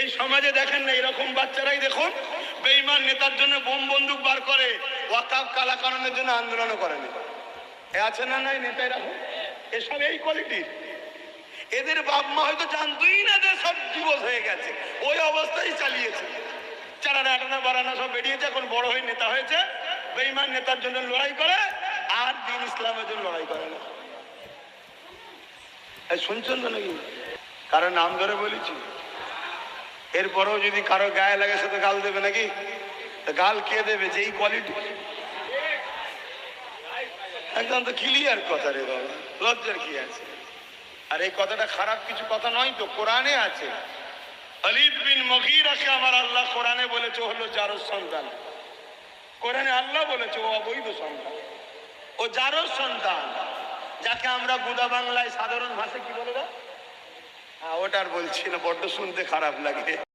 এই সমাজে দেখেন না, এরকম বাচ্চারাই দেখুন বেইমান নেতার জন্য বোম বন্দুক বার করে, ওয়াকাব কালাকরণের জন্য আন্দোলনও করেনি। এ আছে না নাই নেতা এরকম এসব এই কোয়ালিটির এদের বাপ মা হয়তো জানতোই না যে সব দিবস হয়ে গেছে, ওই অবস্থায় চালিয়েছে। চারানা আটানা বারানা সব বেরিয়েছে, এখন বড় হয়ে নেতা হয়েছে বেইমান নেতার জন্য লড়াই করে, আর দিন ইসলামের জন্য লড়াই করে না। শুনছেন তো নাকি? কারণ নাম ধরে বলেছি। এরপরেও যদি কারও গায়ে লাগে সে গাল দেবে নাকি? গাল কে দেবে? যেই কোয়ালিটি একদম তো ক্লিয়ার কথা রে বাবা। লজ্জার কি আছে? আর এই কথাটা খারাপ কিছু কথা নয় তো কোরআনে আছে। অলিদ বিন মগিরাকে আমার আল্লাহ কোরআনে বলেছে হলো জারোর সন্তান। কোরআনে আল্লাহ বলেছে ও অবৈধ সন্তান। ও জারোর সন্তান যাকে আমরা গুদা বাংলায় সাধারণ ভাষায় কি বলে হ্যাঁ, ওটা আর বলছি না বড্ড শুনতে খারাপ লাগে।